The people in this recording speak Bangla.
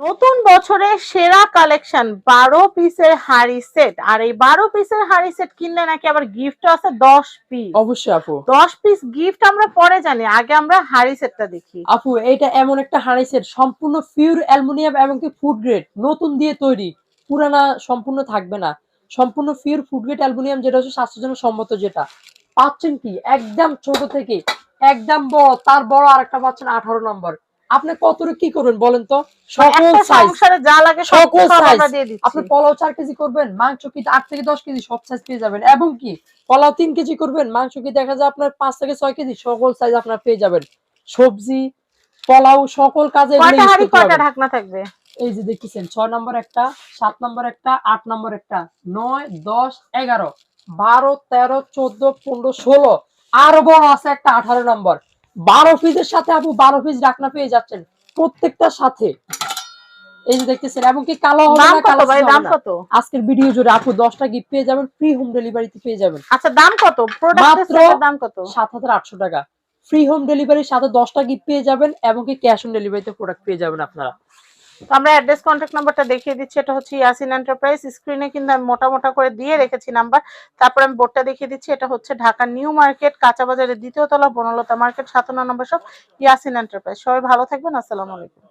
নতুন বছরের সেরা কালেকশন বারো পিসের হাড়ি সেট আর এই বারো পিসের হাড়ি সেট কিনলে নাকি আবার গিফট আছে দশ পিস অবশ্যই আপু। দশ পিস গিফট আমরা পরে জানি আগে আমরা হাড়ি সেটটা দেখি। আপু এটা এমন একটা হাঁড়ি সেট সম্পূর্ণ পিওর অ্যালুমিনিয়াম এবং কি ফুড গ্রেড নতুন দিয়ে তৈরি। পুরানা সম্পূর্ণ থাকবে না। সম্পূর্ণ পিওর ফুড গ্রেড অ্যালুমিনিয়াম যেটা হচ্ছে স্বাস্থ্যের জন্য সম্মত যেটা। পাচ্ছেন কি? একদম ছোট থেকে একদম বড় তার বড় আরেকটা পাচ্ছেন আঠারো নম্বর আপনি কতটুকু কি করবেন বলেন তো? সকল সাইজ যা লাগে সকল দিচ্ছি। আপনি পোলাও চার কেজি করবেন মাংস কি আট থেকে দশ কেজি সব সাইজ পেয়ে যাবেন। এবং কি পোলাও তিন কেজি করবেন মাংস কি দেখা যায় আপনার পাঁচ থেকে ছয় কেজি সকল সাইজ আপনার পেয়ে যাবেন। সবজি পোলাও সকল কাজে ঢাকনা থাকবে? এই যে দেখতেছেন ছয় নম্বর একটা সাত নম্বর একটা আট নম্বর একটা নয় দশ এগারো বারো তেরো চোদ্দ পনেরো ষোলো আরও বড় আছে একটা আঠারো নম্বর বারো পিসের সাথে আপু বারো পিস ডাকনা পেয়ে যাচ্ছেন প্রত্যেকটার সাথে। এই যে দেখতেছেন এবং কি কালো হবে না কালো ভাই? দাম কত? আজকের ভিডিও জুড়ে আপু দশটা গিফট পেয়ে যাবেন ফ্রি হোম ডেলিভারিতে পেয়ে যাবেন। আচ্ছা দাম কত? প্রোডাক্টের দাম কত? সাত হাজার আটশো টাকা। ফ্রি হোম ডেলিভারির সাথে দশটা গিফট পেয়ে যাবেন এবং কি ক্যাশ অন ডেলিভারিতে প্রোডাক্ট পেয়ে যাবেন আপনারা। তো আমরা অ্যাড্রেস কন্ট্যাক্ট নাম্বারটা দেখিয়ে দিচ্ছি। এটা হচ্ছে ইয়াসিন এন্টারপ্রাইজ স্ক্রিনে কিন্তু আমি মোটা মোটা করে দিয়ে রেখেছি নাম্বার তারপর আমি বোর্ডটা দেখিয়ে দিচ্ছি। এটা হচ্ছে ঢাকা নিউ মার্কেট কাঁচা বাজারের দ্বিতীয় তলা, বনলতা মার্কেট সাতান্ন নম্বর সব ইয়াসিন এন্টারপ্রাইজ সবাই ভালো থাকবেন। আসসালামু আলাইকুম।